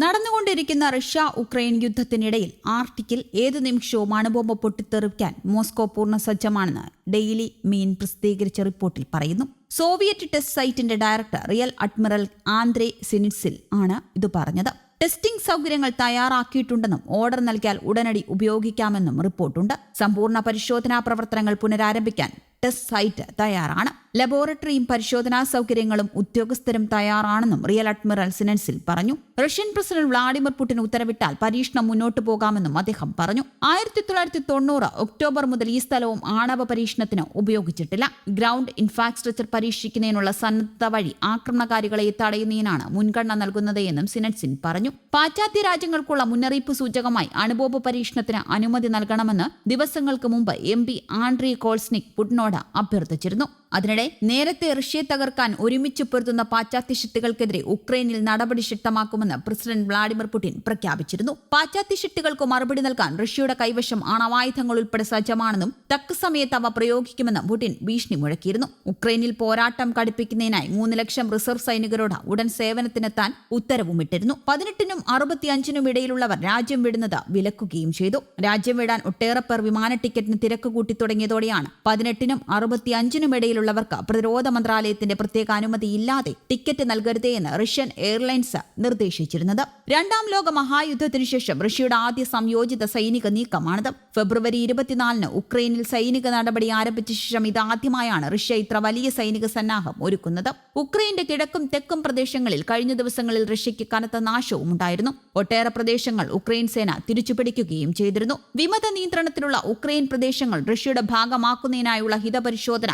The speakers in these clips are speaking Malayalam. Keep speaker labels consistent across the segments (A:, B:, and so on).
A: നടന്നുകൊണ്ടിരിക്കുന്ന റഷ്യ ഉക്രൈൻ യുദ്ധത്തിനിടയിൽ ആർട്ടിക്കിൽ ഏത് നിമിഷവും അണുബോംബ് പൊട്ടിത്തെറിക്കാൻ മോസ്കോ പൂർണ സജ്ജമാണെന്ന് ഡെയിലി മീൻ പ്രസിദ്ധീകരിച്ച റിപ്പോർട്ടിൽ പറയുന്നു. സോവിയറ്റ് ടെസ്റ്റ് സൈറ്റിന്റെ ഡയറക്ടർ റിയൽ അഡ്മിറൽ ആന്ദ്രേ സിനിറ്റ്സിൽ ആണ് ഇത് പറഞ്ഞത്. ടെസ്റ്റിംഗ് സൗകര്യങ്ങൾ തയ്യാറാക്കിയിട്ടുണ്ടെന്നും ഓർഡർ നൽകിയാൽ ഉടനടി ഉപയോഗിക്കാമെന്നും റിപ്പോർട്ടുണ്ട്. സമ്പൂർണ പരിശോധനാ പ്രവർത്തനങ്ങൾ പുനരാരംഭിക്കാൻ ടെസ്റ്റ് സൈറ്റ് തയ്യാറാണ്. ലബോറട്ടറിയും പരിശോധനാ സൗകര്യങ്ങളും ഉദ്യോഗസ്ഥരും തയ്യാറാണെന്നും റിയൽ അഡ്മിറൽ സിനൻസിൽ പറഞ്ഞു. റഷ്യൻ പ്രസിഡന്റ് വ്ളാഡിമിർ പുടിൻ ഉത്തരവിട്ടാൽ പരീക്ഷണം മുന്നോട്ട് പോകാമെന്നും അദ്ദേഹം പറഞ്ഞു. ആയിരത്തി തൊള്ളായിരത്തി തൊണ്ണൂറ് ഒക്ടോബർ മുതൽ ഈ സ്ഥലവും ആണവ പരീക്ഷണത്തിന് ഉപയോഗിച്ചിട്ടില്ല. ഗ്രൗണ്ട് ഇൻഫ്രാസ്ട്രക്ചർ പരീക്ഷിക്കുന്നതിനുള്ള സന്നദ്ധ വഴി ആക്രമണകാരികളെ തടയുന്നതിനാണ് മുൻഗണന നൽകുന്നതെന്നും സിനറ്റ്സിൻ പറഞ്ഞു. പാശ്ചാത്യ രാജ്യങ്ങൾക്കുള്ള മുന്നറിയിപ്പ് സൂചകമായി അണുബോംബ് പരീക്ഷണത്തിന് അനുമതി നൽകണമെന്ന് ദിവസങ്ങൾക്ക് മുമ്പ് എം പി ആൻഡ്രി കോൾസ്നിക് പുടിനോട് അഭ്യർത്ഥിച്ചിരുന്നു. അതിനിടെ നേരത്തെ റഷ്യയെ തകർക്കാൻ ഒരുമിച്ച് പൊരുത്തുന്ന പാശ്ചാത്യ ശക്തികൾക്കെതിരെ ഉക്രൈനിൽ നടപടി ശക്തമാക്കുമെന്ന് പ്രസിഡന്റ് വ്ളാഡിമിർ പുടിൻ പ്രഖ്യാപിച്ചിരുന്നു. പാശ്ചാത്യ ശക്തികൾക്ക് മറുപടി നൽകാൻ റഷ്യയുടെ കൈവശം ആണവായുധങ്ങൾ ഉൾപ്പെടെ സജ്ജമാണെന്നും തക്ക സമയത്ത് അവ പ്രയോഗിക്കുമെന്ന് പുടിൻ ഭീഷണി മുഴക്കിയിരുന്നു. ഉക്രൈനിൽ പോരാട്ടം കടുപ്പിക്കുന്നതിനായി മൂന്ന് ലക്ഷം റിസർവ് സൈനികരോട് ഉടൻ സേവനത്തിനെത്താൻ ഉത്തരവുമിട്ടിരുന്നു പതിനെട്ടിനും അറുപത്തിയഞ്ചിനും ഇടയിലുള്ളവർ രാജ്യം വിടുന്നത് വിലക്കുകയും ചെയ്തു. രാജ്യം വിടാൻ ഒട്ടേറെ പേർ വിമാന ടിക്കറ്റിന് തിരക്ക് കൂട്ടി തുടങ്ങിയതോടെയാണ് പതിനെട്ടിനും അറുപത്തിയഞ്ചിനും ഇടയിലുള്ളവർക്ക് പ്രതിരോധ മന്ത്രാലയത്തിന്റെ പ്രത്യേക അനുമതി ഇല്ലാതെ ടിക്കറ്റ് നൽകരുതേ എന്ന് റഷ്യൻ എയർലൈൻസ് നിർദ്ദേശിച്ചിരുന്നത്. രണ്ടാം ലോക മഹായുദ്ധത്തിനു ശേഷം റഷ്യയുടെ ആദ്യ സംയോജിത സൈനിക നീക്കമാണിത്. ഫെബ്രുവരി ഇരുപത്തിനാലിന് ഉക്രൈനിൽ സൈനിക നടപടി ആരംഭിച്ച ശേഷം ഇതാദ്യമായാണ് റഷ്യ ഇത്ര വലിയ സൈനിക സന്നാഹം ഒരുക്കുന്നത്. ഉക്രൈന്റെ കിഴക്കും തെക്കും പ്രദേശങ്ങളിൽ കഴിഞ്ഞ ദിവസങ്ങളിൽ റഷ്യയ്ക്ക് കനത്ത നാശവും ഉണ്ടായിരുന്നു. ഒട്ടേറെ പ്രദേശങ്ങൾ ഉക്രൈൻ സേന തിരിച്ചുപിടിക്കുകയും ചെയ്തിരുന്നു. വിമത നിയന്ത്രണത്തിലുള്ള ഉക്രൈൻ പ്രദേശങ്ങൾ റഷ്യയുടെ ഭാഗമാക്കുന്നതിനായുള്ള ഹിതപരിശോധന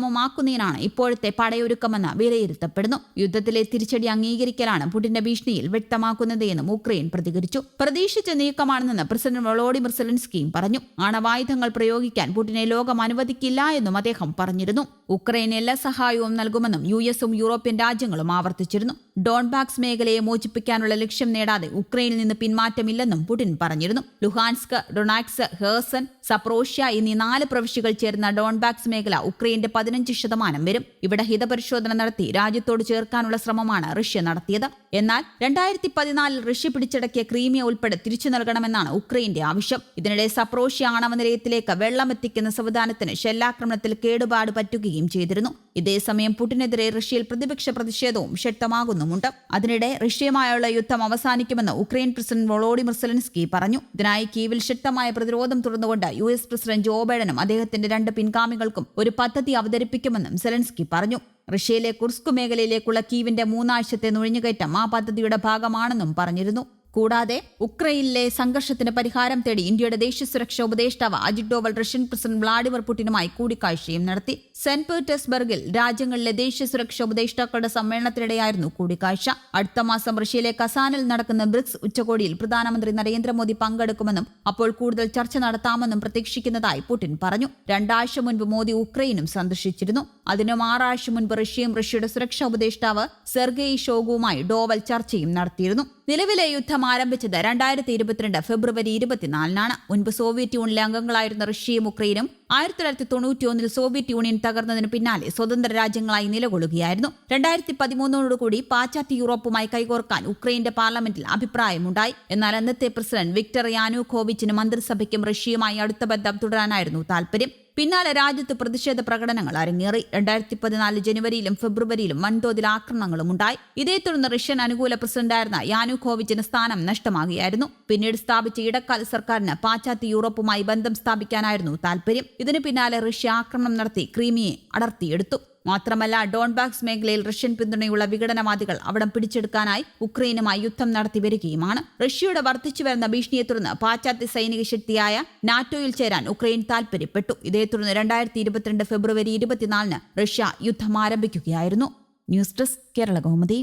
A: സുഗമമാക്കുന്നതിനാണ് ഇപ്പോഴത്തെ പടയൊരുക്കമെന്ന് വിലയിരുത്തപ്പെടുന്നു. യുദ്ധത്തിലെ തിരിച്ചടി അംഗീകരിക്കലാണ് പുടിന്റെ ഭീഷണിയിൽ വ്യക്തമാക്കുന്നത് എന്നും ഉക്രൈൻ പ്രതികരിച്ചു. പ്രതീക്ഷിച്ച നീക്കമാണെന്ന് പ്രസിഡന്റ് വളോഡിമിർ സെലൻസ്കിയും പറഞ്ഞു. ആണവായുധങ്ങൾ പ്രയോഗിക്കാൻ പുടിനെ ലോകം അനുവദിക്കില്ല എന്നും അദ്ദേഹം പറഞ്ഞിരുന്നു. ഉക്രൈൻ എല്ലാ സഹായവും നൽകുമെന്നും യു എസും യൂറോപ്യൻ രാജ്യങ്ങളും ആവർത്തിച്ചിരുന്നു. ഡോൺബാക്സ് മേഖലയെ മോചിപ്പിക്കാനുള്ള ലക്ഷ്യം നേടാതെ ഉക്രൈനിൽ നിന്ന് പിന്മാറ്റമില്ലെന്നും പുടിൻ പറഞ്ഞിരുന്നു. ലുഹാൻസ്ക് ഡൊണാക്സ് ഹേഴ്സൺ സപ്രോഷ്യ എന്നീ നാല് പ്രവിശ്യകൾ ചേർന്ന ഡോൺബാക്സ് മേഖല ഉക്രൈന്റെ പതിനഞ്ച് ശതമാനം വരും. ഇവിടെ ഹിതപരിശോധന നടത്തി രാജ്യത്തോട് ചേർക്കാനുള്ള ശ്രമമാണ് റഷ്യ നടത്തിയത്. എന്നാൽ രണ്ടായിരത്തി പതിനാലിൽ റഷ്യ പിടിച്ചടക്കിയ ക്രീമിയ ഉൾപ്പെടെ തിരിച്ചു നൽകണമെന്നാണ് ഉക്രൈന്റെ ആവശ്യം. ഇതിനിടെ സപ്രോഷ്യ ആണവ നിലയത്തിലേക്ക് വെള്ളമെത്തിക്കുന്ന സംവിധാനത്തിന് ഷെല്ലാക്രമണത്തിൽ കേടുപാട് പറ്റുകയും ചെയ്തിരുന്നു. ഇതേസമയം പുടിനെതിരെ റഷ്യയിൽ പ്രതിപക്ഷ പ്രതിഷേധവും ശക്തമാകുന്നുമുണ്ട്. അതിനിടെ റഷ്യയുമായുള്ള യുദ്ധം അവസാനിക്കുമെന്ന് ഉക്രൈൻ പ്രസിഡന്റ് വോളോഡിമർ സെലൻസ്കി പറഞ്ഞു. ഇതിനായി കീവിൽ ശക്തമായ പ്രതിരോധം തുടർന്നുകൊണ്ട് യു എസ് പ്രസിഡന്റ് ജോ ബൈഡനും അദ്ദേഹത്തിന്റെ രണ്ട് പിൻഗാമികൾക്കും ഒരു പദ്ധതി അവതരിപ്പിക്കുമെന്നും സെലൻസ്കി പറഞ്ഞു. റഷ്യയിലെ കുർസ്ക് മേഖലയിലേക്കുള്ള കീവിന്റെ മൂന്നാഴ്ചത്തെ നുഴഞ്ഞുകയറ്റം ആ പദ്ധതിയുടെ ഭാഗമാണെന്നും പറഞ്ഞിരുന്നു കൂടാതെ ഉക്രൈനിലെ സംഘർഷത്തിന് പരിഹാരം തേടി ഇന്ത്യയുടെ ദേശീയ സുരക്ഷാ ഉപദേഷ്ടാവ് Ajit Doval Russian president Vladimir പുടിനുമായി കൂടിക്കാഴ്ചയും നടത്തി. സെന്റ് പീറ്റേഴ്സ്ബർഗിൽ രാജ്യങ്ങളിലെ ദേശീയ സുരക്ഷാ ഉപദേഷ്ടാക്കളുടെ സമ്മേളനത്തിനിടെയായിരുന്നു കൂടിക്കാഴ്ച. അടുത്ത മാസം റഷ്യയിലെ കസാനിൽ നടക്കുന്ന ബ്രിക്സ് ഉച്ചകോടിയിൽ പ്രധാനമന്ത്രി നരേന്ദ്രമോദി പങ്കെടുക്കുമെന്നും അപ്പോൾ കൂടുതൽ ചർച്ച നടത്താമെന്നും പ്രതീക്ഷിക്കുന്നതായി പുടിൻ പറഞ്ഞു. രണ്ടാഴ്ച മുൻപ് മോദി ഉക്രൈനും സന്ദർശിച്ചിരുന്നു. അതിനും ആറാഴ്ച മുൻപ് റഷ്യയും റഷ്യയുടെ സുരക്ഷാ ഉപദേഷ്ടാവ് സെർഗെയ് ഷോഗുവുമായി ഡോവൽ ചർച്ചയും നടത്തിയിരുന്നു. നിലവിലെ യുദ്ധം ആരംഭിച്ചത് രണ്ടായിരത്തി ഇരുപത്തിരണ്ട് ഫെബ്രുവരി ഇരുപത്തിനാലിനാണ്. മുൻപ് സോവിയറ്റ് യൂണിയനിലെ അംഗങ്ങളായിരുന്ന റഷ്യയും ഉക്രൈനും ആയിരത്തി തൊള്ളായിരത്തി തൊണ്ണൂറ്റിയൊന്നിൽ സോവിയറ്റ് യൂണിയൻ തകർന്നതിന് പിന്നാലെ സ്വതന്ത്ര രാജ്യങ്ങളായി നിലകൊള്ളുകയായിരുന്നു. രണ്ടായിരത്തി പതിമൂന്നോടുകൂടി പാശ്ചാത്യ യൂറോപ്പുമായി കൈകോർക്കാൻ ഉക്രൈന്റെ പാർലമെന്റിൽ അഭിപ്രായമുണ്ടായി. എന്നാൽ അന്നത്തെ പ്രസിഡന്റ് വിക്ടർ യാനുഖോവിച്ചിനും മന്ത്രിസഭയ്ക്കും റഷ്യയുമായി അടുത്ത ബന്ധം തുടരാനായിരുന്നു താൽപര്യം. പിന്നാലെ രാജ്യത്ത് പ്രതിഷേധ പ്രകടനങ്ങൾ അരങ്ങേറി. രണ്ടായിരത്തി പതിനാല് ജനുവരിയിലും ഫെബ്രുവരിയിലും വൻതോതിൽ ആക്രമണങ്ങളും ഉണ്ടായി. ഇതേ തുടർന്ന് റഷ്യൻ അനുകൂല പ്രസിഡന്റായിരുന്ന യാനുഖോവിച്ചിന് സ്ഥാനം നഷ്ടമാകുകയായിരുന്നു. പിന്നീട് സ്ഥാപിച്ച ഇടക്കാല സർക്കാരിന് പാശ്ചാത്യ യൂറോപ്പുമായി ബന്ധം സ്ഥാപിക്കാനായിരുന്നു താൽപര്യം. ഇതിനു പിന്നാലെ റഷ്യ ആക്രമണം നടത്തി ക്രീമിയെ അടർത്തിയെടുത്തു. മാത്രമല്ല ഡോൺബാക്സ് മേഖലയിൽ റഷ്യൻ പിന്തുണയുള്ള വിഘടനവാദികൾ അവിടം പിടിച്ചെടുക്കാനായി ഉക്രൈനുമായി യുദ്ധം നടത്തി വരികയുമാണ്. റഷ്യയുടെ വർദ്ധിച്ചു വരുന്ന ഭീഷണിയെ തുടർന്ന് പാശ്ചാത്യ സൈനിക ശക്തിയായ നാറ്റോയിൽ ചേരാൻ ഉക്രൈൻ താൽപര്യപ്പെട്ടു. ഇതേ തുടർന്ന് രണ്ടായിരത്തി ഇരുപത്തിരണ്ട് ഫെബ്രുവരി ഇരുപത്തിനാലിന് റഷ്യ യുദ്ധം ആരംഭിക്കുകയായിരുന്നു. News desk Kerala Kaumudi.